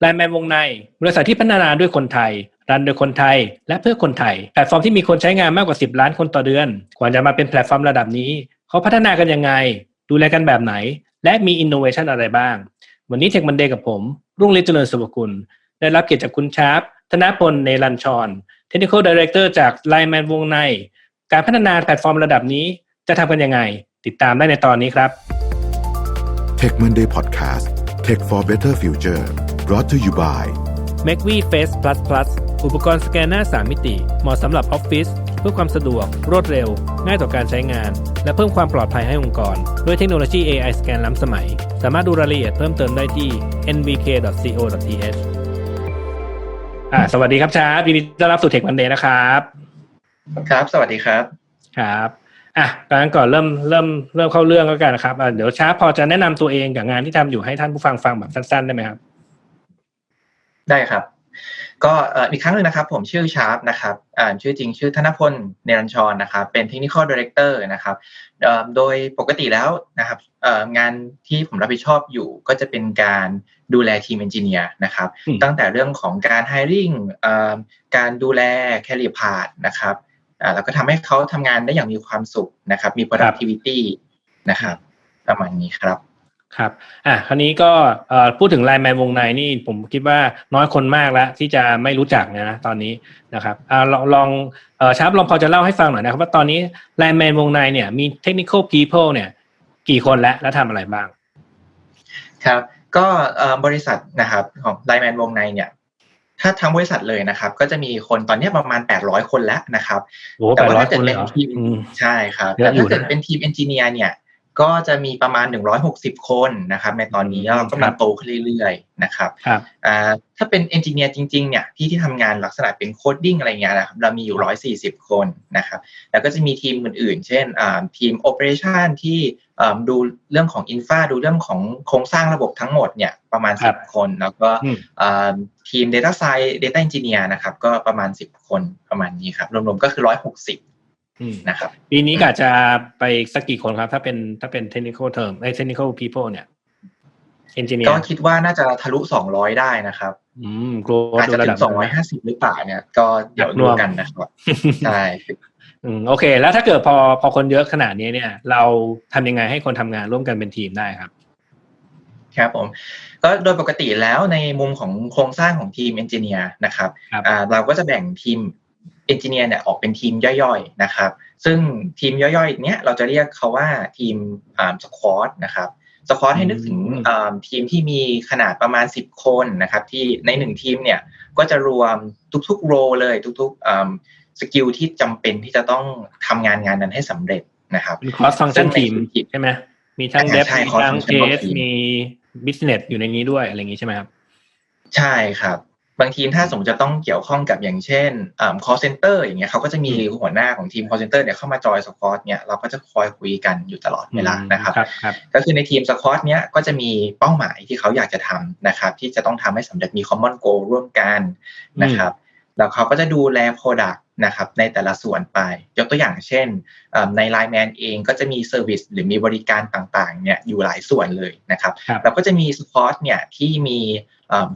ไลน์แมนวงใน บริษัทที่พัฒนาด้วยคนไทย รันโดยคนไทย และเพื่อคนไทย แพลตฟอร์มที่มีคนใช้งานมากกว่า 10 ล้านคนต่อเดือนก่อนจะมาเป็นแพลตฟอร์มระดับนี้ เขาพัฒนากันยังไง ดูแลกันแบบไหน และมีอินโนเวชันอะไรบ้าง วันนี้เทคมันเดย์กับผม รุ่งฤทธิ์เจริญสุภกุล ได้รับเกียรติจากคุณชาร์ปธนพลเนรัญชร Technical Director จากไลน์แมนวงใน การพัฒนาแพลตฟอร์มระดับนี้จะทำกันยังไง ติดตามได้ในตอนนี้ครับ Tech Monday Podcast Tech for Better Future brought to you by m a c v Face Plus Plus อุปกรณ์สแกนหน้า 3 มิติ เหมาะสำหรับออฟฟิศเพื่อความสะดวก รวดเร็ว ง่ายต่อการใช้งาน และเพิ่มความปลอดภัยให้องค์กร ด้วยเทคโนโลยี AI สแกนล้ำสมัย สามารถดูรายละเอียดเพิ่มเติมได้ที่ nvk.co.th อ่าสวัสดีครับชาร์ปยินดีต้อนรับสู่เทควันเดย์นะครับครับ สวัสดีครับครับอะงั้นก่อนเริ่มเริ่มเริ่มเข้าเรื่องแล้วกันนะครับอะเดี๋ยวชาร์ปพอจะแนะนำตัวเองกับงานที่ทำอยู่ให้ท่านผู้ฟังฟังแบบสั้นๆได้ไหมครับ ได้ครับ ก็อีกครั้งหนึ่งนะครับ ผมชื่อชาร์ปนะครับอ่าชื่อจริงชื่อธนพลเนรัญชรนะครับ เป็น Technical Director นะครับโดยปกติแล้วนะครับงานที่ผมรับผิดชอบอยู่ก็จะเป็นการดูแลทีมเอนจิเนียร์นะครับ ตั้งแต่เรื่องของการ hiring การดูแล career path นะครับแล้วก็ทำให้เขาทำงานได้อย่างมีความสุขนะครับ มี productivity นะครับ ประมาณนี้ครับ ครับอะคราวนี้ก็พูดถึงไลน์แมนวงในนี่ผมคิดว่าน้อยคนมากแล้วที่จะไม่รู้จักนะตอนนี้นะครับอ่าลองลองเออชาร์ปลองพอจะเล่าให้ฟังหน่อยนะครับ ว่าตอนนี้ไลน์แมนวงในเนี่ยมี technical people เนี่ย กี่คนแล้วและทำอะไรบ้าง ครับ ก็บริษัทนะครับของไลน์แมนวงในเนี่ย ถ้าทั้งบริษัทเลยนะครับ ก็จะมีคนตอนนี้ประมาณ 800 คนแล้วนะครับแต่ว่าถ้าเกิดเป็นทีมใช่ครับแต่ถ้าเกิดเป็นทีมเอนจิเนียร์เนี่ย ก็จะมีประมาณ 160 คนนะครับ ในตอนนี้เรากำลังโตขึ้นเรื่อยๆนะครับถ้าเป็นเอนจิเนียร์จริงๆเนี่ยที่ที่ทำงานลักษณะเป็นโคดดิ้งอะไรเงี้ยนะครับเรามีอยู่ 140 คนนะครับแล้วก็จะมีทีมอื่นๆ เช่นทีมโอเปอเรชันที่ดูเรื่องของอินฟาดูเรื่องของโครงสร้างระบบทั้งหมดเนี่ยประมาณ 10 คน แล้วก็ทีม Data Science Data Engineer นะครับก็ประมาณ 10 คนประมาณนี้ครับรวมๆก็คือ 160 นะครับ ปีนี้กะจะไปสักกี่คนครับ ถ้าเป็นถ้าเป็น technical term ไอ้ technical people เนี่ย engineer ก็คิดว่าน่าจะทะลุสองร้อยได้นะครับ อืมอาจจะถึงสองร้อยห้าสิบหรือเปล่าเนี่ย ก็เดี๋ยวดูกันนะครับใช่อืมโอเค แล้วถ้าเกิดพอพอคนเยอะขนาดนี้เนี่ย เราทำยังไงให้คนทำงานร่วมกันเป็นทีมได้ครับครับผมก็โดยปกติแล้วในมุมของโครงสร้างของทีมเอนจิเนียร์นะครับเราก็จะแบ่งทีมเอนจิเนียร์เนี่ยออกเป็นทีมย่อยๆนะครับ ซึ่งทีมย่อยๆเนี้ยเราจะเรียกเขาว่าทีมสควอตนะครับสควอตให้นึกถึงทีมที่มีขนาดประมาณ 10 คนนะครับ ที่ในหนึ่งทีมเนี่ยก็จะรวมทุกๆโรเลยทุกๆสกิลที่จำเป็นที่จะต้องทำงานงานนั้นให้สำเร็จนะครับเป็นคอร์สฟังก์ชันทีมใช่ไหมมีทั้งเดฟมีทั้งเทสมีบิสเนสอยู่ในนี้ด้วยอะไรอย่างนี้ใช่ไหมครับ ใช่ครับ บางทีมถ้าสมมติจะต้องเกี่ยวข้องกับอย่างเช่น call center อย่างเงี้ยเขาก็จะมีหัวหน้าของทีม call center เนี่ยเข้ามาจอยสควอตเนี่ยเราก็จะคอยคุยกันอยู่ตลอดเวลานะครับ ก็คือในทีมสควอตเนี้ยก็จะมีเป้าหมายที่เขาอยากจะทำนะครับ ที่จะต้องทำให้สำเร็จมี common goal ร่วมกันนะครับ แล้วเขาก็จะดูแล product นะครับในแต่ละส่วนไป ยกตัวอย่างเช่น ในไลน์แมนเองก็จะมีเซอร์วิสหรือมีบริการต่างๆเนี่ยอยู่หลายส่วนเลยนะครับแล้วก็จะมีสปอร์ตเนี่ยที่มี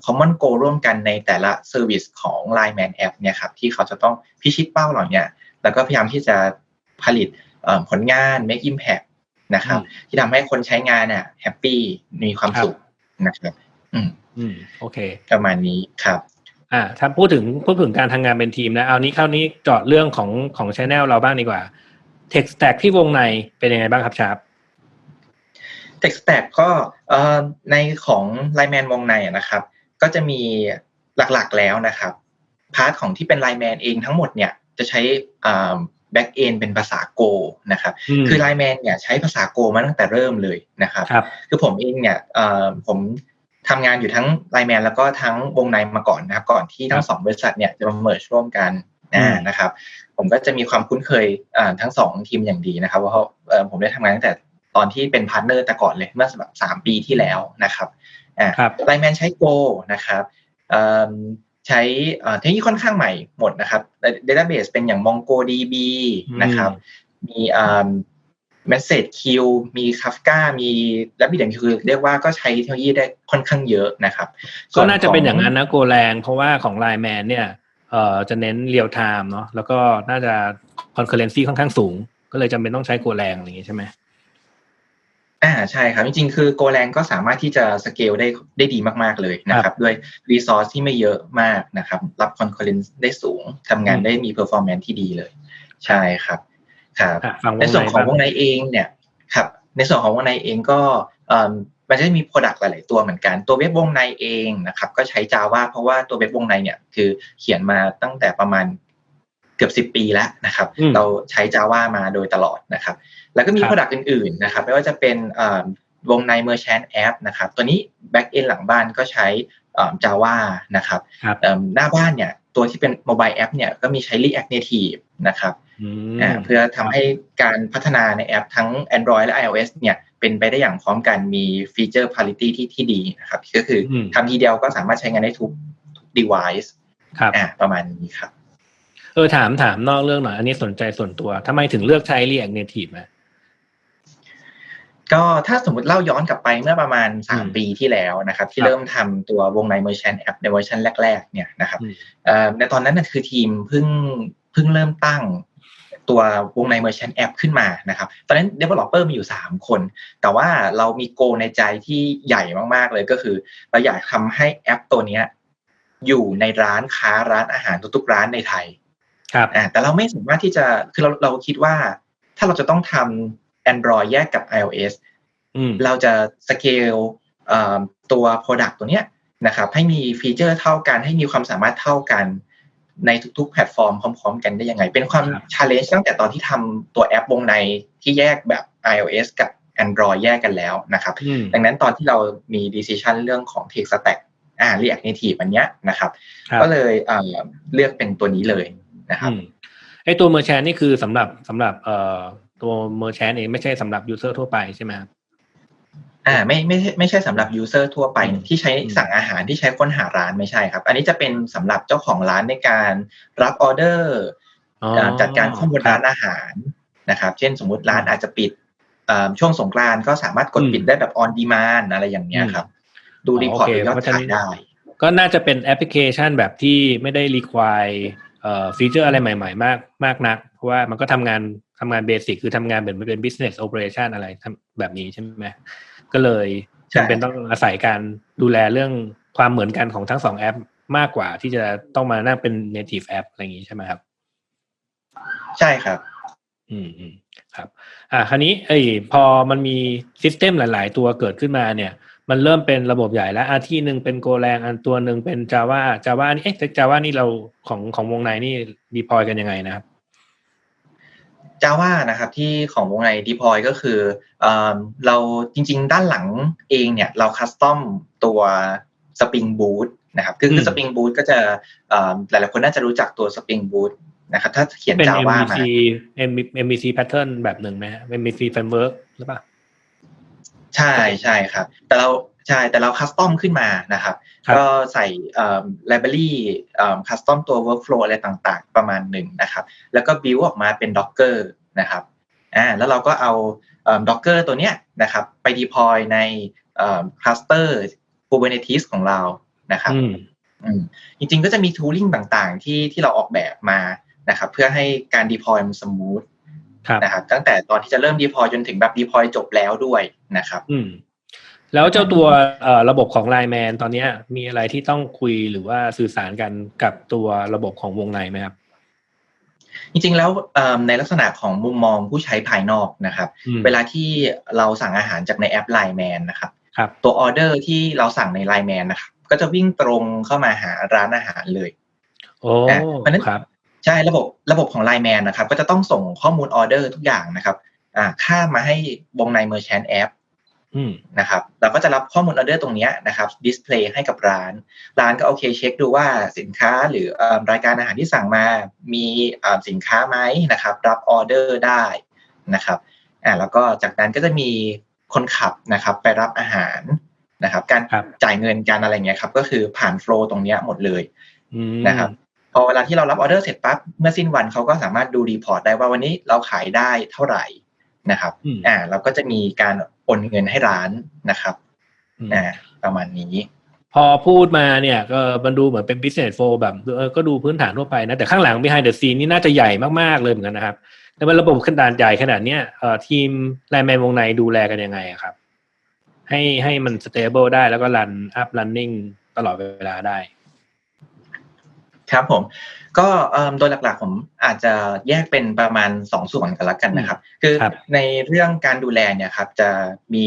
common goal ร่วมกันในแต่ละเซอร์วิสของ Line Man App เนี่ยครับที่เขาจะต้องพิชิตเป้าเหล่านี้แล้วก็พยายามที่จะผลิตผลงาน make impact นะครับ ที่ทำให้คนใช้งานเนี่ยแฮปปี้มีความสุขนะครับอืมอืมโอเค ประมาณนี้ครับ อ่าถ้าพูดถึงพูดถึงการทำงานเป็นทีมนะเอานี้คราวนี้เจาะเรื่องของของชแนลเราบ้างดีกว่า Tech Stack ที่วงในเป็นยังไงบ้างครับชาร์ป Tech Stack ก็ในของไลแมนวงในนะครับ ก็จะมีหลักๆแล้วนะครับพาร์ทของที่เป็นไลแมนเองทั้งหมดเนี่ยจะใช้แบ็กเอนเป็นภาษาโกนะครับ คือไลแมนเนี่ยใช้ภาษาโกมาตั้งแต่เริ่มเลยนะครับ คือผมเองเนี่ยผม ทำงานอยู่ทั้งไลแมนแล้วก็ทั้งวงในมาก่อนนะครับก่อนที่ทั้งสองบริษัทเนี่ยจะมาเมิร์ชร่วมกันนะครับ ผมก็จะมีความคุ้นเคยทั้งสองทีมอย่างดีนะครับเพราะผมได้ทำงานตั้งแต่ตอนที่เป็นพาร์ทเนอร์แต่ก่อนเลยเมื่อแบบสามปีที่แล้วนะครับอ่าไลแมนใช้โกนะครับใช้เทคโนโลยีค่อนข้างใหม่หมดนะครับ Database เป็นอย่าง MongoDB นะครับ มี Message Queue มี Kafka มีและมีเด่นคือเรียกว่าก็ใช้เทคโนโลยีได้ค่อนข้างเยอะนะครับ ก็น่าจะเป็นอย่างนั้นนะโกแรงเพราะว่าของ Line Man เนี่ยเอ่อจะเน้นเรียลไทม์เนาะแล้วก็น่าจะคอนเคอร์เรนซีค่อนข้างสูง ก็เลยจำเป็นต้องใช้โกแรงอะไรอย่างงี้ใช่ไหมอ่าใช่ครับ จริงๆ คือโกแรงก็สามารถที่จะสเกลได้ได้ดีมากๆเลยนะครับด้วยรีซอสที่ไม่เยอะมากนะครับ รับคอนเคอร์เรนซ์ได้สูงทำงานได้มีเพอร์ฟอร์แมนซ์ที่ดีเลย ใช่ครับ ครับอะฟังวในงส่วนของบ้วงในเองเนี่ยครับในส่วนของวงในเองก็เอ่อมันจะมีโปรดักต์หลาย ๆ ตัวเหมือนกัน ตัวเว็บวงในเองนะครับ ก็ใช้ Java เพราะว่าตัวเว็บวงในเนี่ยคือเขียนมาตั้งแต่ประมาณเกือบสิบ10ปีแล้วนะครับอืมเราใช้ Java มาโดยตลอดนะครับ แล้วก็มีครับโปรดักต์อื่น ๆ นะครับ ไม่ว่าจะเป็นเอ่อวงใน Merchant App นะครับ ตัวนี้ Back End หลังบ้านก็ใช้เอ่อ Java นะครับครับเอิ่มหน้าบ้านเนี่ยตัวที่เป็น Mobile App เนี่ยก็มีใช้ React Native นะครับ อืมอ่าเพื่อทำให้การพัฒนาในแอปทั้ง Android และ iOS เนี่ยเป็นไปได้อย่างพร้อมกันมีฟีเจอร์ parity ที่ที่ดีนะครับก็คืออมทำทีเดียวก็สามารถใช้งานได้ทุกทุก device ครับอ่าประมาณนี้ครับ เออถามถามนอกเรื่องหน่อย อันนี้สนใจส่วนตัวทำไมถึงเลือกใช้ React Native อะก็ถ้าสมมติเล่าย้อนกลับไปเมื่อประมาณอืม3ปีที่แล้วนะครับ ที่ครับเริ่มทำตัววงใน Merchant App ในเวอร์ชันแรก ๆ เนี่ยนะครับอืมเอ่อในตอนนั้นน่ะคือทีมเพิ่งเพิ่งเริ่มตั้ง ตัววงใน Merchant App ขึ้นมานะครับ ตอนนั้น Developer มีอยู่ 3 คน แต่ว่าเรามีโกในใจที่ใหญ่มากๆเลยก็คือ เราอยากทำให้แอปตัวเนี้ยอยู่ในร้านค้าร้านอาหารทุกๆร้านในไทย ครับอ่าแต่เราไม่สามารถที่จะ คือเราเราคิดว่า ถ้าเราจะต้องทำ Android แยกกับ iOS อืมเราจะสเกลตัว Product ตัวเนี้ยนะครับให้มีฟีเจอร์เท่ากันให้มีความสามารถเท่ากัน ในทุกๆ แพลตฟอร์มพร้อม ๆ กันได้ยังไง เป็นความครับชาเลนจ์ตั้งแต่ตอนที่ทำตัวแอปวงในที่แยกแบบ iOS กับ Android แยกกันแล้วนะครับอืมดังนั้นตอนที่เรามี decision เรื่องของ Tech Stack อ่า React Native อันเนี้ยนะครับครับก็เลยเอ่อเลือกเป็นตัวนี้เลยนะครับอืมไอตัว Merchant นี่คือสำหรับสำหรับเอ่อตัว Merchant เองไม่ใช่สำหรับ User ทั่วไปใช่ไหมครับ อ่าไม่ไม่ใช่ไม่ใช่สำหรับ user ทั่วไปอืมที่ใช้อืมสั่งอาหารที่ใช้ค้นหาร้านไม่ใช่ครับ อันนี้จะเป็นสำหรับเจ้าของร้านในการรับออเดอร์อ๋อจัดการข้อมูลร้านอาหารนะครับ เช่นสมมุติร้านอาจจะปิดเอ่อช่วงสงกรานต์ก็สามารถกดอืมปิดได้แบบ on demand อะไรอย่างเงี้ยครับ ดูอ๋อรีพอร์ตโอเคยอดเพราะฉะนั้ขายนได้ ก็น่าจะเป็นแอปพลิเคชันแบบที่ไม่ได้ require เอ่อฟีเจอร์อะไรใหม่ ๆ มากมากนัก เพราะว่ามันก็ทำงานทำงานเบสิกคือทำงานเหมือนเป็น business operation อะไรทำแบบนี้ใช่ไหม ก็เลยใช่จำเป็นต้องอาศัยการดูแลเรื่องความเหมือนกันของทั้งสองแอปมากกว่าที่จะต้องมานั่งเป็น native app อะไรอย่างนี้ใช่ไหมครับ ใช่ครับ อืมอืมครับ อ่าคราวนี้เอ้ยพอมันมีซิสเต็มหลาย ๆ ตัวเกิดขึ้นมาเนี่ย มันเริ่มเป็นระบบใหญ่แล้วอาที่หนึ่งเป็นโกแรงอันตัวหนึ่งเป็น Java Java นี่เอ๊ะ Java นี่เราของของวงในนี่ดีพอยกันยังไงนะครับ Java นะครับที่ของวงใน deploy ก็คือเออเราจริง ๆ ด้านหลังเองเนี่ยเราคัสตอมตัว Spring Boot นะครับคือคือม Spring Boot ก็จะเอ่อหลายๆคนน่าจะรู้จักตัว Spring Boot นะครับถ้าเขียนเป็น Java มา MVC MVC pattern แบบหนึ่งไหมฮะ MVC framework หรือเปล่า ใช่ใช่ครับ แต่เรา ใช่แต่เราคัสตอมขึ้นมานะครับครับก็ใส่เอ่อ library เอ่อคัสตอมตัว workflow อะไรต่างๆ ประมาณหนึ่งนะครับแล้วก็ build ออกมาเป็น docker นะครับอ่าแล้วเราก็เอาเอ่อ docker ตัวเนี้ยนะครับไป deploy ในเอ่อ cluster kubernetes ของเรานะครับอืมอืมจริงๆก็จะมี tooling ต่างๆ ที่ที่เราออกแบบมานะครับเพื่อให้การ deploy มัน smooth ครับนะครับตั้งแต่ตอนที่จะเริ่ม deploy จนถึงแบบ deploy จบแล้วด้วยนะครับอืม แล้วเจ้าตัวเอ่อระบบของ Line Man ตอนเนี้ยมีอะไรที่ต้องคุยหรือว่าสื่อสารกันกับตัวระบบของวงในไหมครับ จริงๆแล้วเอิ่มในลักษณะของมุมมองผู้ใช้ภายนอกนะครับอืมเวลาที่เราสั่งอาหารจากในแอป Line Man นะครับครับตัวออเดอร์ที่เราสั่งใน Line Man นะครับ ก็จะวิ่งตรงเข้ามาหาร้านอาหารเลยโอ้อะเพราะฉะนั้นครับใช่ระบบระบบของ Line Man นะครับ ก็จะต้องส่งข้อมูลออเดอร์ทุกอย่างนะครับ อ่าข้ามมาให้วงใน Merchant App อืมนะครับเราก็จะรับข้อมูลออเดอร์ตรงเนี้ยนะครับดิสเพลย์ให้กับร้าน ร้านก็โอเคเช็คดูว่าสินค้าหรือเอิ่มรายการอาหารที่สั่งมามีเอิ่มสินค้าไหมนะครับรับออเดอร์ได้นะครับอ่าแล้วก็จากนั้นก็จะมีคนขับนะครับไปรับอาหารนะครับ การครับจ่ายเงินการอะไรเงี้ยครับก็คือผ่านโฟล์ตรงเนี้ยหมดเลยอืมนะครับพอเวลาที่เรารับออเดอร์เสร็จปั๊บเมื่อสิ้นวันเขาก็สามารถดูรีพอร์ตได้ว่าวันนี้เราขายได้เท่าไหร่นะครับอ่าเราก็จะมีการ โอนเงินให้ร้านนะครับอ่าประมาณนี้ พอพูดมาเนี่ยก็มันดูเหมือนเป็น business flow แบบเออก็ดูพื้นฐานทั่วไปนะ แต่ข้างหลัง behind the scene นี่น่าจะใหญ่มาก ๆ เลยเหมือนกันนะครับแต่เป็นระบบขนาดใหญ่ขนาดเนี้ยเอ่อทีมไลน์แมนวงในดูแลกันยังไงครับ ให้ให้มัน stable ได้แล้วก็ run up running ตลอดเวลาได้ ครับผม ก็โดยหลักๆผมอาจจะแยกเป็นประมาณสองส่วนกันละกันนะครับ คือในเรื่องการดูแลเนี่ยครับจะมี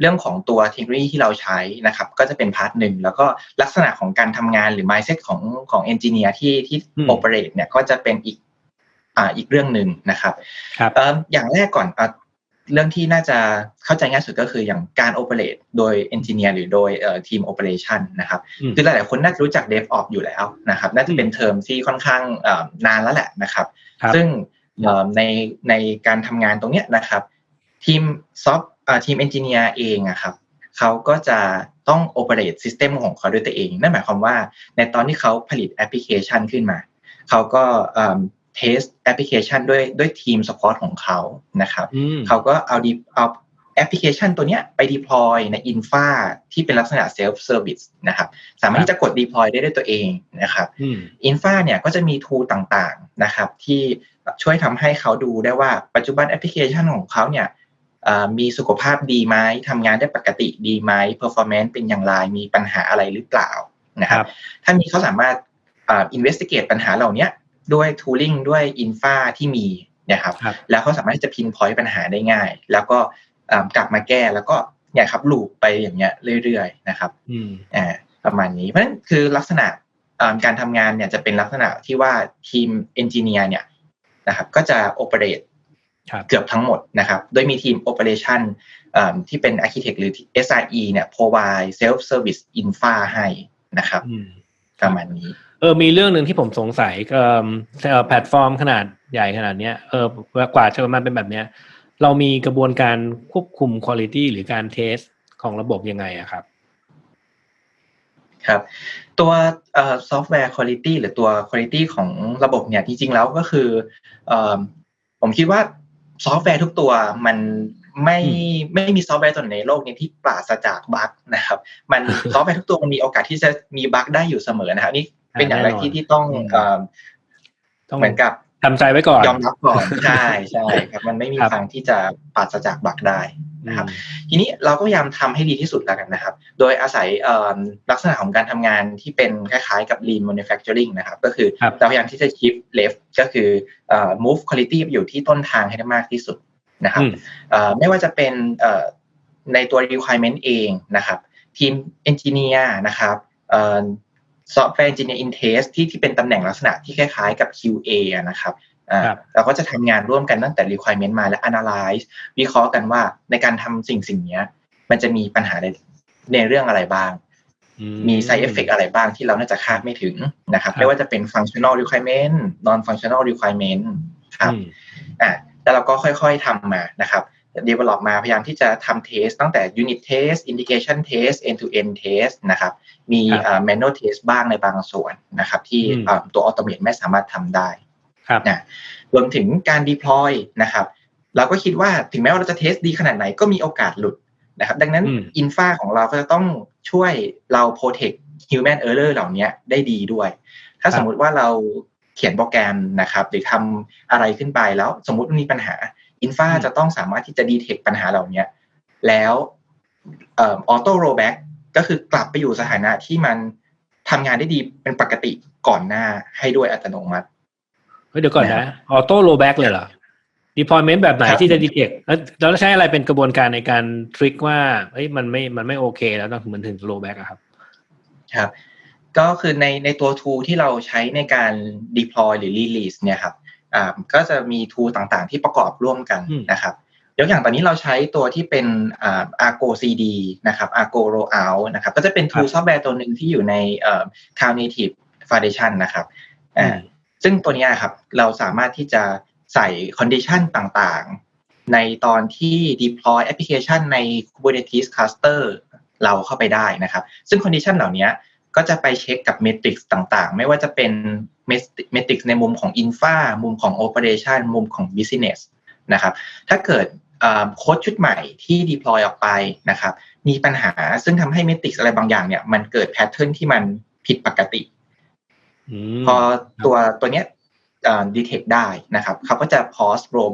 เรื่องของตัวเทคโนโลยีที่เราใช้นะครับ ก็จะเป็นพาร์ทหนึ่งแล้วก็ลักษณะของการทำงานหรือ mindset ของของเอนจิเนียร์ที่ที่โอเปเรตเนี่ยก็จะเป็นอีกอ่าอีกเรื่องหนึ่งนะครับครับอย่างแรกก่อน เรื่องที่น่าจะเข้าใจง่ายสุดก็คืออย่างการโอเปเรตโดยเอนจิเนียร์หรือโดยทีมโอเปอเรชันนะครับคือหลายๆคนน่าจะรู้จัก DevOps อยู่แล้วนะครับน่าจะเป็นเทอมที่ค่อนข้างนานแล้วแหละนะครับซึ่งในในการทำงานตรงเนี้ยนะครับทีมซอฟต์ทีมเอนจิเนียร์เองอะครับเขาก็จะต้องโอเปเรตซิสเต็มของเขาด้วยตัวเอง นั่นหมายความว่าในตอนที่เขาผลิตแอปพลิเคชันขึ้นมา เขาก็ เทสแอปพลิเคชันด้วยด้วยทีมสปอร์ตของเขานะครับเขาก็เอาดีเอาแอปพลิเคชันตัวเนี้ยไป deploy ใน Infa ที่เป็นลักษณะ self service นะครับสามารถที่จะกด deploy ได้ด้วยตัวเองนะครับ Infa เนี่ยก็จะมี tool ต่างๆนะครับที่ช่วยทำให้เขาดูได้ว่าปัจจุบันแอปพลิเคชันของเขาเนี่ยมีสุขภาพดีไหมทำงานได้ปกติดีไหม performance เป็นอย่างไร มีปัญหาอะไรหรือเปล่านะครับ ถ้ามีเขาสามารถ investigate ปัญหาเหล่านี้ ด้วย tooling ด้วย infra ที่มีนะครับแล้วเขาสามารถจะพินพอยต์ปัญหาได้ง่าย แล้วก็กลับมาแก้แล้วก็เนี่ยครับลูปไปอย่างเงี้ยเรื่อยๆนะครับอ่าประมาณนี้เพราะฉะนั้นคือลักษณะการทำงานเนี่ยจะเป็นลักษณะที่ว่าทีมเอนจิเนียร์เนี่ยนะครับก็จะโอเปเรตเกือบทั้งหมดนะครับ โดยมีทีมโอเปอเรชันที่เป็น Architect หรือ SRE เนี่ย provide self service infra ให้นะครับ ประมาณนี้ เออมีเรื่องหนึ่งที่ผมสงสัยเออแพลตฟอร์มขนาดใหญ่ขนาดเนี้ยเออกว่าจะมาเป็นแบบเนี้ย เรามีกระบวนการควบคุมคุณภาพหรือการเทสของระบบยังไงอะครับครับตัวซอฟต์แวร์คุณภาพหรือตัวคุณภาพของระบบเนี่ยจริงๆแล้วก็คืออผมคิดว่าซอฟต์แวร์ทุกตัวมัน ไม่ไม่มีซอฟต์แวร์ตัวไหนในโลกนี้ที่ปราศจากบั๊กนะครับ มันซอฟต์แวร์ทุกตัวมันมีโอกาสที่จะมีบั๊กได้อยู่เสมอนะครับนี่เป็นอย่างไรที่ที่ต้องเหมือนกับทำใจไว้ก่อนยอมรับก่อนใช่ใช่ครับ มันไม่มีทางที่จะปราศจากบักได้นะครับ ทีนี้เราก็พยายามทำให้ดีที่สุดแล้วกันนะครับ โดยอาศัยลักษณะของการทำงานที่เป็นคล้ายๆกับ lean manufacturing นะครับ ก็คือเราพยายามที่จะ shift left ก็คือ move quality อยู่ที่ต้นทางให้ได้มากที่สุด นะครับไม่ว่าจะเป็นในตัว requirement เองนะครับ ทีม engineer นะครับซอฟต์แวร์ Engineer in Test ที่ที่เป็นตำแหน่งลักษณะที่คล้ายๆกับ QA นะครับเราก็จะทำงานร่วมกันตั้งแต่ requirement มาและ analyze วิเคราะห์กันว่าในการทำสิ่งสิ่งนี้มันจะมีปัญหาในในเรื่องอะไรบ้าง มี side effect อะไรบ้างที่เราน่าจะคาดไม่ถึงนะครับ ไม่ว่าจะเป็น functional requirement non functional requirement ครับอ่า แล้วเราก็ค่อยๆทำมานะครับ develop มาพยายามที่จะทำ test ตั้งแต่ unit test indication test end to end test นะครับ มี manual test บ้างในบางส่วนนะครับ ที่ตัว automate ไม่สามารถทำได้นะรวมถึงการ deploy นะครับ เราก็คิดว่าถึงแม้ว่าเราจะเทสดีขนาดไหนก็มีโอกาสหลุดนะครับ ดังนั้นอินฟาของเราก็จะต้องช่วยเรา protect human error เหล่านี้ได้ดีด้วย ถ้าสมมุติว่าเรา เขียนโปรแกรมนะครับหรือทำอะไรขึ้นไปแล้ว สมมุติมีปัญหาอินฟาจะต้องสามารถที่จะดีเทคปัญหาเหล่านี้แล้วออโต้โรแบ็กก็คือกลับไปอยู่สถานะที่มันทำงานได้ดีเป็นปกติก่อนหน้าให้ด้วยอัตโนมัติเดี๋ยวก่อนนะออโต้โรแบ็กเลยเหรอ deployment แบบไหนที่จะดีเทคแล้วเราใช้อะไรเป็นกระบวนการในการทริคว่าเฮ้ยมันไม่มันไม่โอเค แล้วต้องมันถึงโรแบ็กครับ ครับ ก็คือในในตัว tool ที่เราใช้ในการ deploy หรือ release เนี่ยครับก็จะมีทูต่างๆ ที่ประกอบร่วมกันนะครับยกอย่างตอนนี้เราใช้ตัวที่เป็น Argo CD นะครับ Argo Rollout นะครับก็จะเป็นทูซอฟต์แวร์ตัวหนึ่งที่อยู่ใน Cloud Native Foundation นะครับซึ่งตัวนี้ครับเราสามารถที่จะใส่คอนดิชันต่างๆ ในตอนที่ deploy application ใน Kubernetes cluster เราเข้าไปได้นะครับ ซึ่งคอนดิชันเหล่านี้ ก็จะไปเช็คกับเมทริกซ์ต่างๆ ไม่ว่าจะเป็นเมทริกซ์ในมุมของ Infra มุมของ Operation มุมของ Business นะครับ ถ้าเกิดโค้ดชุดใหม่ที่ deploy ออกไปนะครับ มีปัญหาซึ่งทำให้เมติกอะไรบางอย่างเนี่ย มันเกิดแพทเทิร์นที่มันผิดปกติพอตัวตัวเนี้ยดีเทคได้นะครับ เขาก็จะ pause roll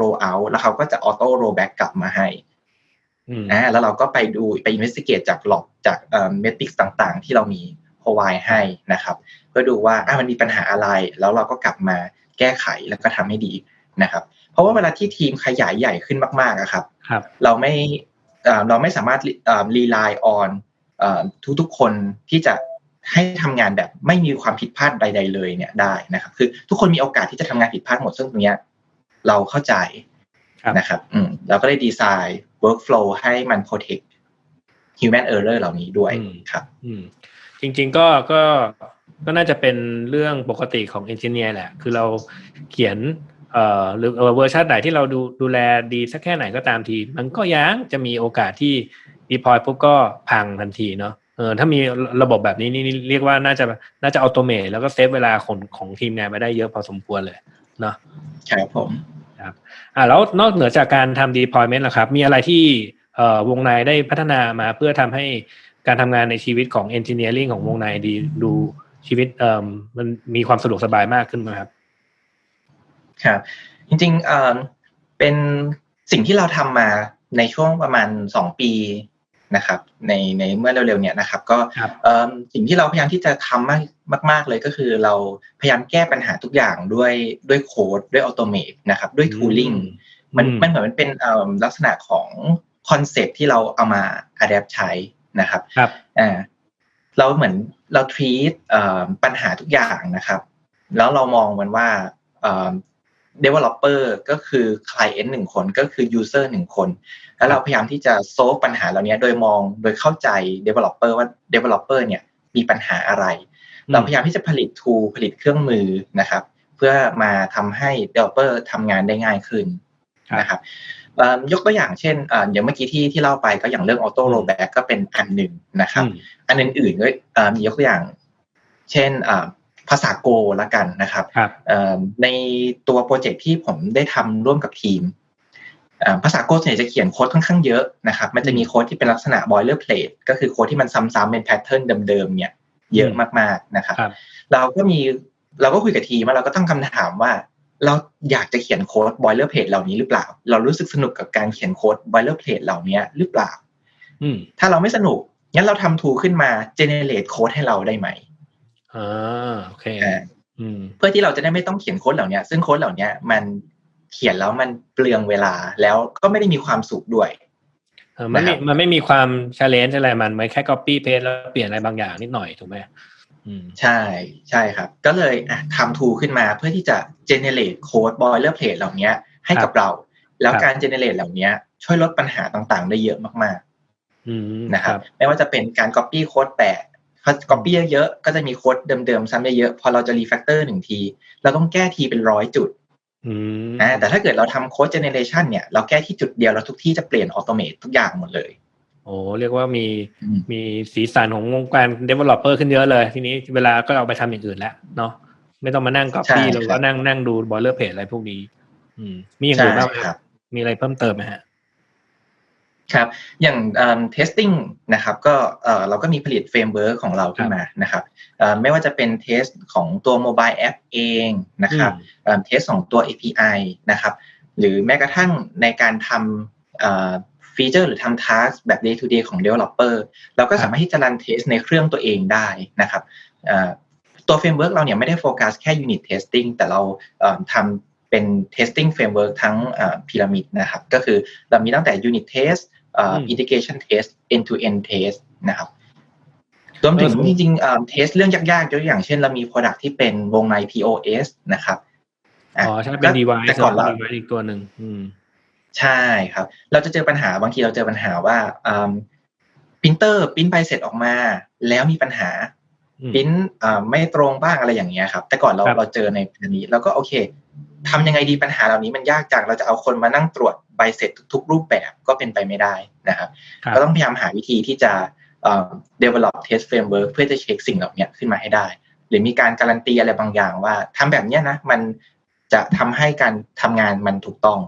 roll out แล้วเขาก็จะ auto roll back กลับมาให้ อ่าแล้วเราก็ไปดูไป investigate จากหลอกจากเมทริกต่างๆ ที่เรามี provide ให้นะครับ เพื่อดูว่าอ่ามันมีปัญหาอะไร แล้วเราก็กลับมาแก้ไขแล้วก็ทำให้ดีนะครับ เพราะว่าเวลาที่ทีมขยายใหญ่ขึ้นมากๆอะครับครับเราไม่เราไม่สามารถรีไลน์ออนทุกๆคนที่จะให้ทำงานแบบไม่มีความผิดพลาดใด ๆ เลยเนี่ยได้นะครับ คือทุกคนมีโอกาสที่จะทำงานผิดพลาดหมดซึ่งตรงนี้เราเข้าใจ นะครับอืมเราก็ได้ดีไซน์ workflow ให้มัน protect human error เหล่านี้ด้วยครับ อืมจริง ๆ ก็ก็ก็น่าจะเป็นเรื่องปกติของเอนจิเนียร์แหละ คือเราเขียนเอ่อหรือเวอร์ชันไหนที่เราดูดูแลดีสักแค่ไหนก็ตามที มันก็ยังจะมีโอกาสที่ดีพอยปุ๊บก็พังทันทีเนาะเออถ้ามีระบบแบบนี้นี่เรียกว่าน่าจะน่าจะอัตโนมัติแล้วก็เซฟเวลาของของทีมงานไปได้เยอะพอสมควรเลยเนาะครับผม ครับอ่าแล้วนอกเหนือจากการทำ deployment ล่ะครับ มีอะไรที่เอ่อวงในได้พัฒนามาเพื่อทำให้การทำงานในชีวิตของ engineering ของวงในดีดูชีวิตเอ่อมันมีความสะดวกสบายมากขึ้นไหมครับ ครับ จริงๆเอ่อเป็นสิ่งที่เราทำมาในช่วงประมาณสองปี นะครับในในเมื่อเร็วๆเนี่ยนะครับก็สิ่งที่เราพยายามที่จะทำมากมาก ๆเลยก็คือเราพยายามแก้ปัญหาทุกอย่างด้วยด้วยโค้ดด้วยอัตโนมัตินะครับด้วยทูลิ่งมันมันเหมือนมันเป็นลักษณะของคอนเซ็ปที่เราเอามาอัดแอปใช้นะครับครับอ่าเราเหมือนเราทรีตปัญหาทุกอย่างนะครับ แล้วเรามองมันว่า developer ก็คือ client หนึ่งคนก็คือ user หนึ่งคน แล้วเราพยายามที่จะโซฟปัญหาเหล่านี้โดยมองโดยเข้าใจ developer ว่า developer เนี่ยมีปัญหาอะไร เราพยายามที่จะผลิต tool ผลิตเครื่องมือนะครับ เพื่อมาทำให้ developer ทำงานได้ง่ายขึ้นนะครับยกตัวอย่างเช่นอย่างเมื่อกี้ที่ที่เล่าไปก็อย่างเรื่อง auto rollback ก็เป็นอันหนึ่งนะครับ อันอื่นๆก็มียกตัวอย่าง เช่น ภาษาโกละกันนะครับในตัวโปรเจกต์ที่ผมได้ทำร่วมกับทีมภาษาโกเนี่ยจะเขียนโค้ดค่อนข้างเยอะนะครับ มันจะมีโค้ดที่เป็นลักษณะ boilerplate ก็คือโค้ดที่มันซ้ำๆเป็นแพทเทิร์นเดิมๆเนี่ยเยอะมากๆนะครับ เราก็มีเราก็คุยกับทีมเราก็ต้องคำถามว่า เราอยากจะเขียนโค้ด boilerplate เหล่านี้หรือเปล่า เรารู้สึกสนุกกับการเขียนโค้ด boilerplate เหล่านี้หรือเปล่าถ้าเราไม่สนุกงั้นเราทำทูขึ้นมา generate โค้ดให้เราได้ไหม อ่าโอเคเพื่อที่เราจะได้ไม่ต้องเขียนโค้ดเหล่านี้ซึ่งโค้ดเหล่านี้มันเขียนแล้วมันเปลืองเวลาแล้วก็ไม่ได้มีความสุขด้วยมันไม่มันไม่มีความชาเลนจ์อะไรมันไม่แค่ copy paste แล้วเปลี่ยนอะไรบางอย่างนิดหน่อยถูกไหมใช่ใช่ครับ ก็เลยทำทูขึ้นมาเพื่อที่จะ generate code boilerplate เหล่านี้ให้กับเรา แล้วการ generate เหล่านี้ช่วยลดปัญหาต่างๆ ได้เยอะมากๆนะครับ ไม่ว่าจะเป็นการ copy code แปะ พอ copy เยอะๆก็จะมีโค้ดเดิมๆซ้ำได้เยอะพอเราจะรีแฟกเตอร์หนึ่งที เราต้องแก้ทีเป็นร้อยจุดอ่าแต่ถ้าเกิดเราทำโค้ดเจเนเรชันเนี่ยเราแก้ที่จุดเดียวแล้วทุกที่จะเปลี่ยนออโตเมตทุกอย่างหมดเลยโอ้เรียกว่ามีมีสีสันของวงการ developer ขึ้นเยอะเลย ทีนี้เวลาก็เอาไปทำอย่างอื่นแล้วเนาะไม่ต้องมานั่งก๊อปปี้แล้วก็นั่งนั่งดูบอลเลอร์เพจอะไรพวกนี้ อืมมีอย่างอื่นบ้างไหมครับ มีอะไรเพิ่มเติมไหมฮะ ครับอย่างเทสติ้งนะครับก็เราก็มีผลิตเฟรมเวิร์กของเราขึ้นมานะครับไม่ว่าจะเป็นเทสของตัวโมบายแอปเองนะครับเทสของตัว API นะครับหรือแม้กระทั่งในการทำฟีเจอร์หรือทำทัสแบบ day to day ของ developer เราก็สามารถที่จะรันเทสในเครื่องตัวเองได้นะครับตัวเฟรมเวิร์กเราเนี่ยไม่ได้โฟกัสแค่ unit testing แต่เราทำเป็น testing framework ทั้งพีระมิดนะครับก็คือเรามีตั้งแต่ unit test integration test end to end test นะครับรวมถึงจริงๆเทสเรื่องยากๆยกอย่างเช่นเรามี Product ที่เป็นวงใน POS นะครับอ๋อใช่เป็น device แต่ก่อนเราอีกตัวหนึ่งใช่ครับ เราจะเจอปัญหาบางทีเราเจอปัญหาว่าพิมพ์เตอร์พิมพ์ใบเสร็จออกมา แล้วมีปัญหาพิมพ์ไม่ตรงบ้างอะไรอย่างเงี้ยครับ แต่ก่อนเราเราเจอในอันนี้ แล้วก็โอเค ทำยังไงดีปัญหาเหล่านี้มันยากจังเราจะเอาคนมานั่งตรวจใบเสร็จทุกรูปแบบก็เป็นไปไม่ได้นะครับก็ต้องพยายามหาวิธีที่จะ develop test framework เพื่อจะเช็คสิ่งเหล่านี้ขึ้นมาให้ได้ หรือมีการการันตีอะไรบางอย่างว่าทำแบบนี้นะมันจะทำให้การทำงานมันถูกต้อง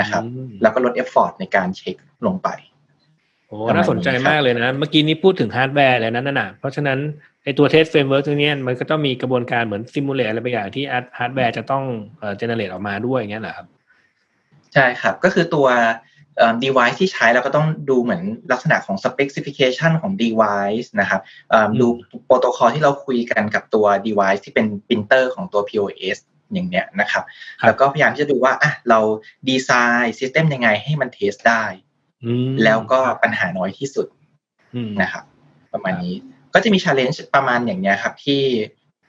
นะครับอืมแล้วก็ลดเอฟฟอร์ตในการเช็คลงไปโอ้ประมาณน่าสนใจนี้ครับมากเลยนะ เมื่อกี้นี้พูดถึงฮาร์ดแวร์เลยนะนั่นน่ะ เพราะฉะนั้น ไอตัวเทสเฟรมเวิร์กตัวเนี้ยมันก็ต้องมีกระบวนการเหมือนซิมูเลตอะไรบางอย่างที่ฮาร์ดแวร์จะต้องเอ่อเจเนเรตออกมาด้วยอย่างเงี้ยเหรอครับ ใช่ครับ ก็คือตัวเอ่อ device ที่ใช้เราก็ต้องดูเหมือนลักษณะของ specification ของ device นะครับเอ่อดูโปรโตคอลที่เราคุยกันกับตัว device ที่เป็น printer ของตัว POS อย่างเนี้ยนะครับครับแล้วก็พยายามที่จะดูว่าอะเราดีไซน์ซิสเต็มยังไงให้มันเทสได้อืมแล้วก็ปัญหาน้อยที่สุดอืมนะครับ ประมาณนี้ ก็จะมี challenge ประมาณอย่างเนี้ยครับ ที่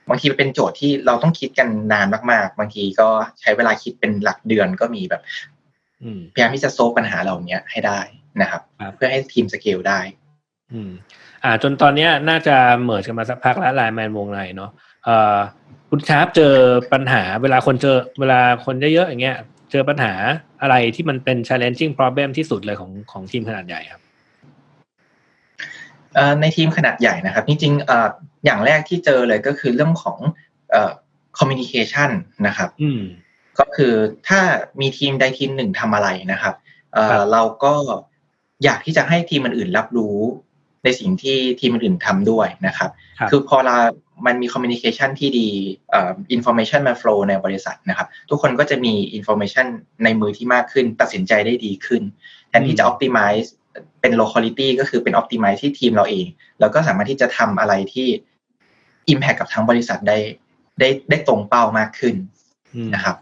บางทีเป็นโจทย์ที่เราต้องคิดกันนานมาก ๆ บางทีก็ใช้เวลาคิดเป็นหลักเดือนก็มีแบบอืมพยายามที่จะโซฟปัญหาเหล่านี้ให้ได้นะครับครับเพื่อให้ทีมสเกลได้อืมอ่า จนตอนเนี้ยน่าจะเหมิร์กันมาสักพักแล้วไลน์แมนวงในเนาะเอ่อคุณชาร์ปเจอปัญหา เวลาคนเจอเวลาคนเยอะๆอย่างเงี้ย เจอปัญหาอะไรที่มันเป็น challenging problem ที่สุดเลยของของทีมขนาดใหญ่ครับเอ่อ ในทีมขนาดใหญ่นะครับจริงๆเอ่ออย่างแรกที่เจอเลยก็คือเรื่องของเอ่อ communication นะครับอืมก็คือถ้ามีทีมใดทีมหนึ่งทำอะไรนะครับเอ่อครับเราก็อยากที่จะให้ทีมอื่นๆรับรู้ในสิ่งที่ทีมอื่นๆทำด้วยนะครับครับ คือพอเรามันมี communication ที่ดีเอ่อ information มา flow ในบริษัทนะครับ ทุกคนก็จะมี information ในมือที่มากขึ้น ตัดสินใจได้ดีขึ้นแทนที่จะ optimize เป็น locality ก็คือเป็น optimize ที่ทีมเราเอง แล้วก็สามารถที่จะทำอะไรที่ impact กับทั้งบริษัทได้ได้ได้ตรงเป้ามากขึ้นอืมนะครับ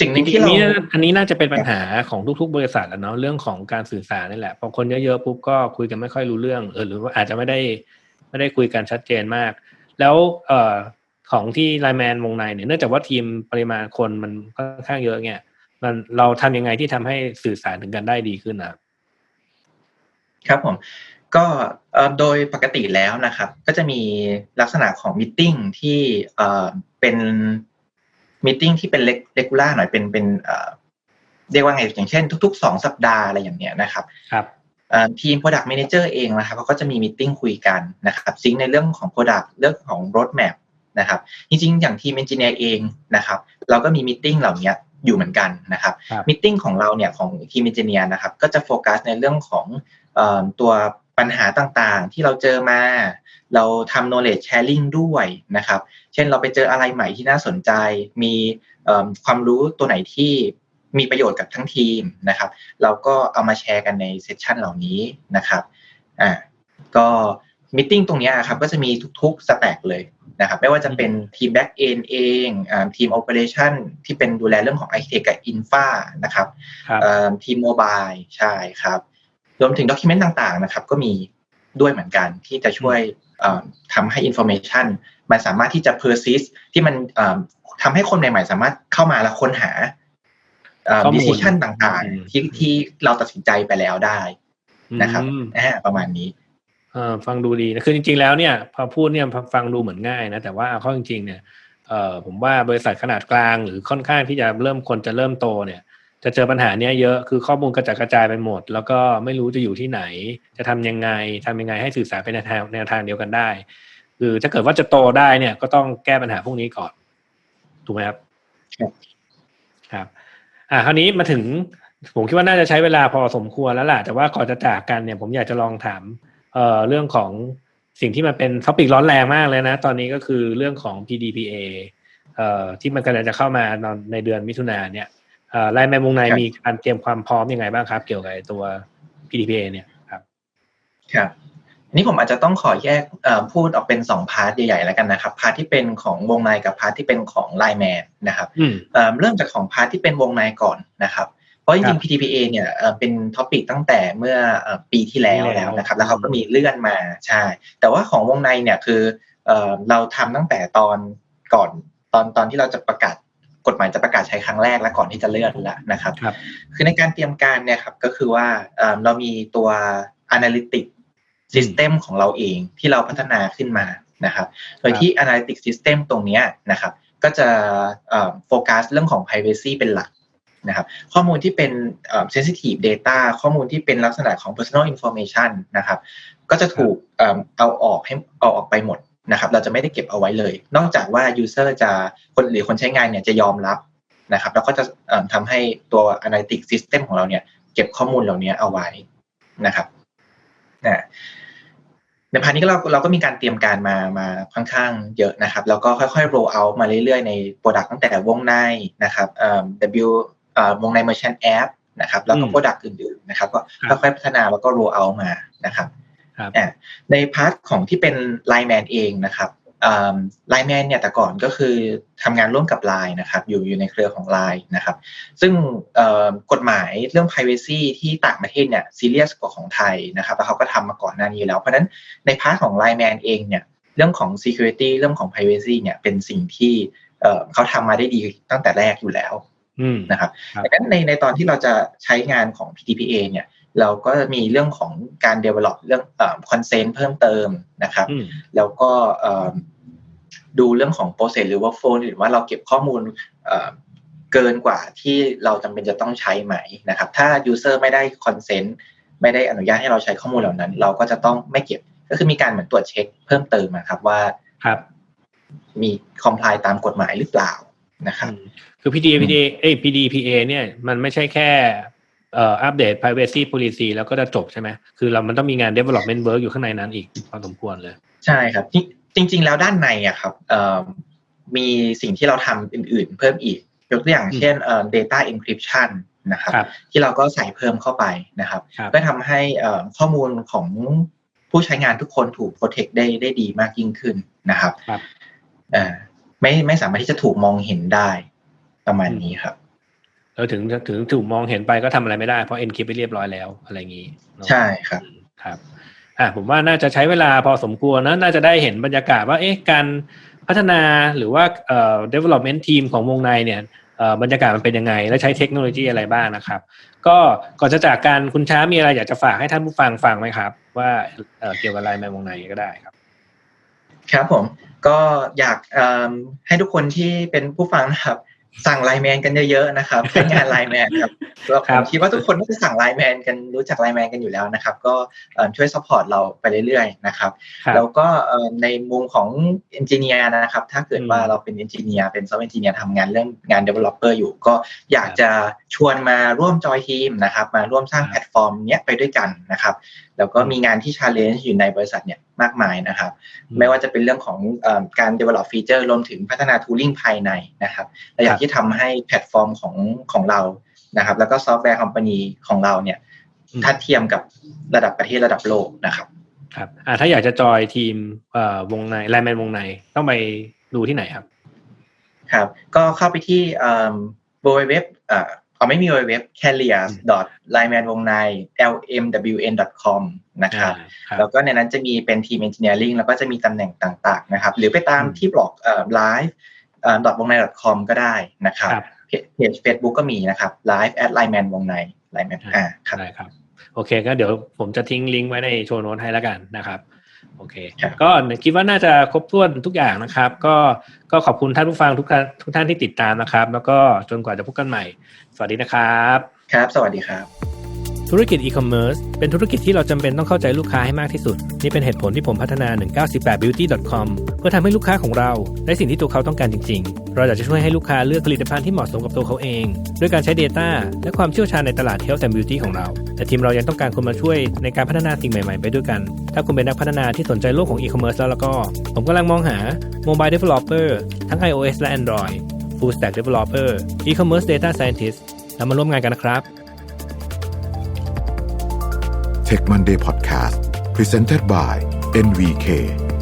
สิ่งหจนึ่งริงที่ๆเราอันนี้อันนี้น่าจะเป็นปัญหาของทุก ๆ บริษัทแหล้วเนาะเรื่องของการสื่อสารนี่แหละพอคนเยอะๆปุ๊บก็คุยกันไม่ค่อยรู้เรื่องเออหรือว่าอาจจะไม่ได้ไม่ได้คุยกันชัดเจนมาก แล้วเอ่อของที่ไลแมนวงในเนี่ยเนื่องจากว่าทีมปริมาณคนมันค่อนข้างเยอะเนี่ยมันเราทำยังไงที่ทำให้สื่อสารถึงกันได้ดีขึ้นนะ ครับ ครับผมก็เอ่อโดยปกติแล้วนะครับ ก็จะมีลักษณะของมิ팅ที่เอ่อเป็นมิ팅ที่เป็นเลกูล่าหน่อยเป็นเป็นเอ่อเรียกว่าไงอย่างเช่น ทุกๆสองสัปดาห์อะไรอย่างเนี้ยนะครับ ครับ เอ่อทีม Product Manager เองนะครับเขาก็จะมีมิ팅คุยกันนะครับซิงในเรื่องของ Product เรื่องของ Roadmap นะครับ จริงๆ อย่างทีม Engineer เองนะครับ เราก็มีมิ팅เหล่านี้อยู่เหมือนกันนะครับ ครับ มิ팅ของเราเนี่ยของทีม Engineer นะครับ ก็จะโฟกัสในเรื่องของเอ่อ ตัวปัญหาต่างๆ ที่เราเจอมา เราทำ knowledge sharing ด้วยนะครับ เช่นเราไปเจออะไรใหม่ที่น่าสนใจ มีเอิ่มความรู้ตัวไหนที่มีประโยชน์กับทั้งทีมนะครับ เราก็เอามาแชร์กันในเซสชันเหล่านี้นะครับอ่าก็มิ팅ตรงเนี้ยครับก็จะมีทุกๆสแต็กเลยนะครับไม่ว่าจะเป็นทีม Back End เองอ่าทีม Operation ที่เป็นดูแลเรื่องของ Architect กับ Infa นะครับครับเอ่อทีมโมบายใช่ครับ รวมถึงด็อกิเมนต์ต่างๆนะครับ ก็มีด้วยเหมือนกันที่จะช่วยเอ่อทำให้ Information มันสามารถที่จะ persist ที่มันเอ่อทำให้คนใหม่ๆ สามารถเข้ามาแล้วค้นหาเอ่อข้อมูล decision ต่างอืมๆที่ที่เราตัดสินใจไปแล้วได้นะครับอืมอ่าประมาณนี้เออฟังดูดีนะคือจริง ๆ แล้วเนี่ยพอพูดเนี่ยฟังดูเหมือนง่ายนะแต่ว่าเอาเข้าจริงๆเนี่ยเออผมว่าบริษัทขนาดกลางหรือค่อนข้างที่จะเริ่มคนจะเริ่มโตเนี่ย จะเจอปัญหาเนี้ยเยอะคือข้อมูลกระจัดกระจายไปหมด แล้วก็ไม่รู้จะอยู่ที่ไหน จะทำยังไงทำยังไงให้สื่อสารไปในทางแนวทางเดียวกันได้ คือถ้าเกิดว่าจะโตได้เนี่ยก็ต้องแก้ปัญหาพวกนี้ก่อน ถูกไหมครับครับครับ อ่าคราวนี้มาถึงผมคิดว่าน่าจะใช้เวลาพอสมควรแล้วล่ะ แต่ว่าก่อนจะจากกันเนี่ย ผมอยากจะลองถามเอ่อเรื่องของสิ่งที่มันเป็นท็อปิกร้อนแรงมากเลยนะ ตอนนี้ก็คือเรื่องของ PDPA เอ่อที่มันกำลังจะเข้ามาในเดือนมิถุนาเนี่ยเอ่อ ไลน์แมนวงในครับมีการเตรียมความพร้อมยังไงบ้างครับ เกี่ยวกับไอ้ตัว PDPA เนี่ยครับครับอันนี้ผมอาจจะต้องขอแยกเอ่อพูดออกเป็นสองพาร์ทใหญ่ๆแล้วกันนะครับพาร์ทที่เป็นของวงในกับพาร์ทที่เป็นของไลแมนนะครับอืมเอ่อเริ่มจากของพาร์ทที่เป็นวงในก่อนนะครับเพราะจครัริบงๆ PTPA เนี่ยเอ่อเป็นท็อปิกตั้งแต่เมื่อเอ่อปีที่แล้วปีที่แล้แล้ววนะครับ แล้วเขาก็มีเลื่อนมาใช่แต่ว่าของวงในเนี่ยคือเอ่อเราทำตั้งแต่ตอนก่อนตอนตอนที่เราจะประกาศ กฎหมายจะประกาศใช้ครั้งแรกและก่อนที่จะเลื่อนแล้วนะครับครับคือในการเตรียมการเนี่ยครับก็คือว่าเอ่อเรามีตัว Analytic System ของเราเองที่เราพัฒนาขึ้นมานะครับ โดยที่ Analytic System ตรงเนี้ยนะครับก็จะเอ่อโฟกัสเรื่องของ Privacy เป็นหลักนะครับข้อมูลที่เป็นเอ่อ sensitive data ข้อมูลที่เป็นลักษณะของ personal information นะครับก็จะถูกเอิ่มเอาออกให้เอาออกไปหมด นะครับเราจะไม่ได้เก็บเอาไว้เลย นอกจากว่า user จะคนหรือคนใช้งานเนี่ยจะยอมรับนะครับแล้วก็จะทำให้ตัว Analytics System ของเราเนี่ย เก็บข้อมูลเหล่านี้เอาไว้นะครับนะในพาร์ทนี้เราเราก็มีการเตรียมการมามาค่อนข้างเยอะนะครับ แล้วก็ค่อยๆ roll out มาเรื่อยๆ ใน Product ตั้งแต่วงในนะครับเอ่อ W เอ่อวงใน Merchant App นะครับ แล้วก็ Product อื่นๆนะครับ ก็ค่อยๆ พัฒนาแล้วก็ roll out มานะครับ ในพาร์ทของที่เป็น Line Man เองนะครับไลน์แมนเนี่ยแต่ก่อนก็คือทำงานร่วมกับ Line นะครับอยู่อยู่ในเครือของ Line นะครับ ซึ่งกฎหมายเรื่อง Privacy ที่ต่างประเทศเนี่ยซีเรียสกว่าของไทยนะครับแล้วเขาก็ทำมาก่อนหน้านี้แล้ว เพราะนั้นในพาร์ทของ Line Man เองเนี่ยเรื่องของ Security เรื่องของ Privacy เนี่ยเป็นสิ่งที่เขาทำมาได้ดีตั้งแต่แรกอยู่แล้วนะครับดังนั้นในในตอนที่เราจะใช้งานของ PTPA เนี่ย เราก็มีเรื่องของการ develop เรื่องคอนเซนต์เพิ่มเติมนะครับ แล้วก็ดูเรื่องของ process หรือว่า flow หรือว่าเราเก็บข้อมูลเกินกว่าที่เราจำเป็นจะต้องใช้ไหมนะครับ ถ้า user ไม่ได้ consent ไม่ได้อนุญาตให้เราใช้ข้อมูลเหล่านั้น เราก็จะต้องไม่เก็บก็คือมีการเหมือนตรวจเช็คเพิ่มเติมนะครับว่าครับ มี comply ตามกฎหมายหรือเปล่านะครับ คือ PDPA เอ้ย PDPA เนี่ยมันไม่ใช่แค่ เอ่ออัปเดต privacy policy แล้วก็จะจบใช่ไหมคือเรามันต้องมีงาน development work อยู่ข้างในนั้นอีกพอสมควรเลย ใช่ครับจริง ๆ แล้วด้านในอะครับเอ่อมีสิ่งที่เราทำอื่น ๆ เพิ่มอีก ยกตัวอย่างเช่นเอ่อ data encryption นะครับที่เราก็ใส่เพิ่มเข้าไปนะครับเพื่อทำให้เอ่อข้อมูลของผู้ใช้งานทุกคนถูก protect ได้ได้ดีมากยิ่งขึ้นนะครับเอ่อไม่ไม่สามารถที่จะถูกมองเห็นได้ประมาณนี้ครับ แล้วถึงถึงถูกมองเห็นไปก็ทำอะไรไม่ได้เพราะเอ็นคริปไปเรียบร้อยแล้วอะไรอย่างนี้ใช่ครับครับอ่าผมว่าน่าจะใช้เวลาพอสมควรนะน่าจะได้เห็นบรรยากาศว่าเอ๊ะการพัฒนาหรือว่าเอ่อ development team ของวงในเนี่ยเอ่อบรรยากาศมันเป็นยังไง และใช้เทคโนโลยีอะไรบ้างนะครับ ก็ก่อนจะจากการคุณช้ามีอะไรอยากจะฝากให้ท่านผู้ฟังฟังไหมครับ ว่าเเกี่ยวกับอะไรแมวงในก็ได้ครับ ครับผมก็อยากให้ทุกคนที่เป็นผู้ฟังนะครับ สั่งไลแมนกันเยอะๆนะครับใช้งานไลแมนครับผมคิดว่าทุกคนก็จะสั่งไลแมนกันรู้จักไลแมนกันอยู่แล้วนะครับ ก็ช่วยซัพพอร์ตเราไปเรื่อยๆนะครับแล้วก็ในมุมของเอนจิเนียร์นะครับ ถ้าเกิดว่าเราเป็นเอนจิเนียร์เป็นซอฟต์แวร์เอนจิเนียร์ทำงานเรื่องงาน developer อยู่ ก็อยากจะชวนมาร่วมจอยทีมนะครับ มาร่วมสร้างแพลตฟอร์มเนี้ยไปด้วยกันนะครับ แล้วก็มีงานที่ challenge อยู่ในบริษัทเนี่ยมากมายนะครับ ไม่ว่าจะเป็นเรื่องของอการ develop feature รวมถึงพัฒนา tooling ภายในนะครับเราอยากที่ทำให้แพลตฟอร์มของของเรานะครับ แล้วก็ซอฟต์แวร์คอมพานีของเราเนี่ยทัดเทียมกับระดับประเทศระดับโลกนะครับ ครับอ่าถ้าอยากจะจอยทีมวงในไลแมนวงในต้องไปดูที่ไหนครับ ครับ ก็เข้าไปที่ www เขาไม่มีเว็บ carriers lineman วงใน lmwn com นะครับแล้วก็ในนั้นจะมีเป็นทีม engineering แล้วก็จะมีตำแหน่งต่างๆนะครับ หรือไปตามที่บล็อกเอ่อ live เอ่อวงใน com ก็ได้นะครับเพจ Facebook ก็มีนะครับ live at lineman วงใน lineman อ่าครับได้ครับ โอเคก็เดี๋ยวผมจะทิ้งลิงก์ไว้ในโชว์โน้ตให้แล้วกันนะครับ โอเค ก็คิดว่าน่าจะครบถ้วนทุกอย่างนะครับ ก็ก็ขอบคุณท่านผู้ฟังทุกท่านทุกท่านที่ติดตามนะครับ แล้วก็จนกว่าจะพบกันใหม่ สวัสดีนะครับ ครับ สวัสดีครับ ธุรกิจอีคอมเมิร์ซเป็นธุรกิจที่เราจำเป็นต้องเข้าใจลูกค้าให้มากที่สุด นี่เป็นเหตุผลที่ผมพัฒนา 198beauty.com เพื่อทำให้ลูกค้าของเราได้สิ่งที่ตัวเขาต้องการจริง ๆ เราอยากจะช่วยให้ลูกค้าเลือกผลิตภัณฑ์ที่เหมาะสมกับตัวเขาเอง ด้วยการใช้ Data และความเชี่ยวชาญในตลาด Health and Beauty ของเรา แต่ทีมเรายังต้องการคนมาช่วยในการพัฒนาสิ่งใหม่ๆ ไปด้วยกัน ถ้าคุณเป็นนักพัฒนาที่สนใจโลกของอีคอมเมิร์ซแล้วแล้วก็ ผมกำลังมองหา Mobile Developer ทั้ง iOS และ Android Full Stack Developer E-commerce Data Scientist แล้วมาร่วมงานกันนะครับ Tech Monday Podcast Presented by NVK